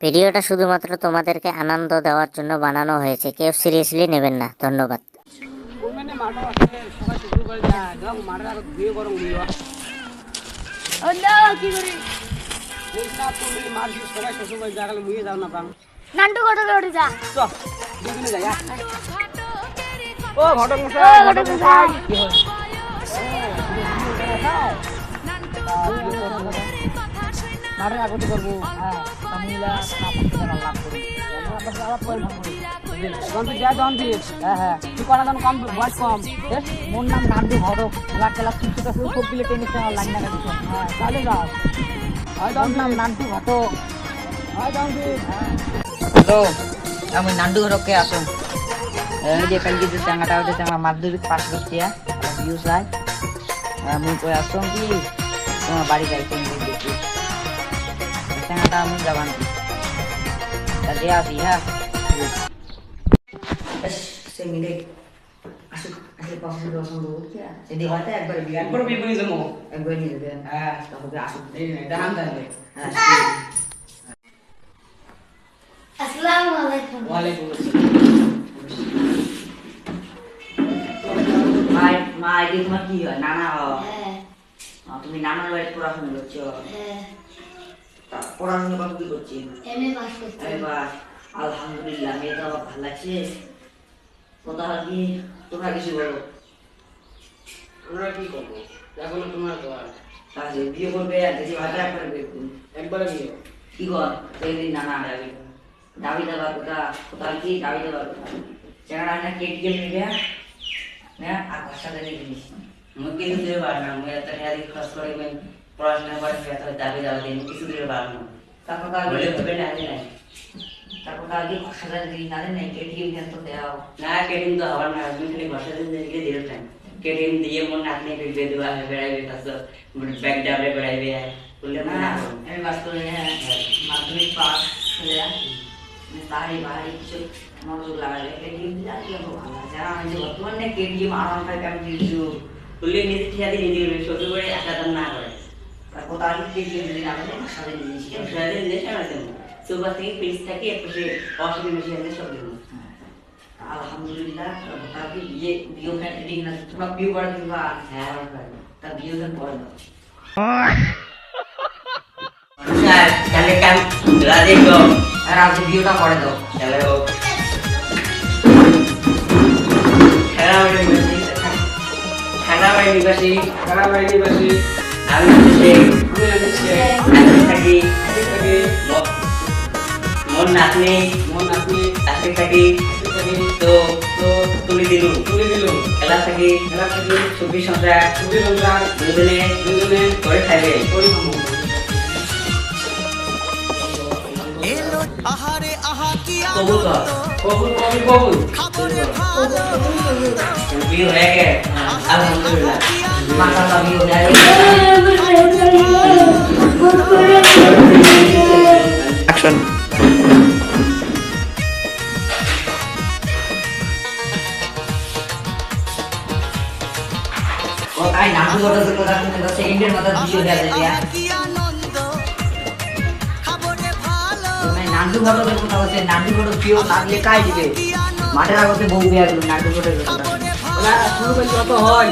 ভিডিওটা শুধুমাত্র তোমাদেরকে আনন্দ দেওয়ার জন্য বানানো হয়েছে। কেউ সিরিয়াসলি নেবেন না। ধন্যবাদ। মানে মাঠে আসলে সবাই শুরু করে যায় যাও মাঠে মাঠে আগতে হ্যাঁ হ্যাঁ হ্যাঁ। নাম লাইন হ্যাঁ আমি নান্ডু ঘরকে আসুন। যে কালকে যে চাঙাটা ওটা চাঙা মাধ্যমিক পাস করছি আমি আসুন কি? তোমার বাড়ি যাই তুমি দেখি চাঙাটা আমি যাবান তাহলে আসি হ্যাঁ সে মিলে আসুক আসলে পছন্দ পছন্দ যদি হয়তো একবার বিয়ে একবার বিয়ে করে যাব একবার নিয়ে যাবেন হ্যাঁ তারপরে আসুক এই নে দাম হ্যাঁ আসসালামু আলাইকুম ওয়ালাইকুম মা মা এটি তোমার কি হয় নানা হয় হ্যাঁ তুমি নানার বাড়ি পড়াশোনা করছ হ্যাঁ পড়াশোনা কত কি করছি। এমএ পাস করতে এবার আলহামদুলিল্লাহ মেয়েটা আমার ভালো লাগছে। কোথাও কি? তোমরা কিছু বলো। আমরা কি করব? এখন তোমার দোয়া তাহলে বিয়ে করবে আর বেশি ভালো একবারে বিয়ে করবে। একবারে বিয়ে কি কর সেদিন নানা দাবি। দাবি কথা। কোথাও কি? দাবি দেবার কথা। সেখানে না কেটিএম নিবে হ্যাঁ? আর তার সাথে নিয়ে জিনিস মুই কিছু দিতে পারি না। মুই এত টাকা খরচ করে মুই পড়াশোনা করে এত দাবি দিই মুই কিছু দিতে পারি না তারপর বলে হবে না তাহলে সাথে জিনিস না দেন কেটিএম তো দেওয়া। না কেটিএম তো হবার না খালি বসে দিন দিকে টাইম কেটিএম দিয়ে মন আপনি বিবে দেওয়া হবে বেড়াইবে তাস ব্যাগ ডাবলে বেড়াইবে। বললে না আমি বাস্তব মাধ্যমিক পাস হলে তারই বাড়ি কিছু মনোযোগ লাগালে কেটিএম দিলে আর কি ভালো যারা আমি যে বর্তমানে কেটিএম আরাম পাই বললে নিজে ঠিয়া দিয়ে নিজে শ্বশুর করে একা না করে। তারপর তাহলে কেটিএম দিলে আমি সাথে সারাদিন দেশে আছে সুপার থেকে পিস থাকে এরপরে অসুবিধা মেশিন আছে সব দেবো। আলহামদুলিল্লাহ তাকে বিয়ে বিয়ে ঠিক না তোমরা বিয়ে করে দিবা হ্যাঁ তা বিয়ে দিন পরে দাও। তাহলে কাম রাজে তো আর আজকে বিয়েটা করে দাও। তাহলে ও খেলা বাড়ি খেলা বাড়ি নিবাসী খারা বাড়ি বাসি আমি থাকি থেকে ম- মোর নাতনি আজকে থাকি তো তো তুলি দিলু তুলে দিল খেলা থাকি খেলা থেকে চব্বিশ সংসার ছুটি লঙ্কার দুজনে দুজনে করে খাইবে করি খাব কবুল কর কবুল কবুল কবুল বিয়ে হয়ে গে আলহামদুলিল্লাহ মাশাআল্লাহ বিয়ে হয়ে গেছে তাই নাটু কথা তো কথা শুনে সেকেন্ডের মতো ভিডিও দেয়া যায়। দিয়া নাটু কথা তো কথা বলছে নাটু কথা প্রিয় লাগলে কাই দিবে? মাঠের আগতে বউ বিয়া গেল নাটু কথা কথা শুরু করলে কত হয়।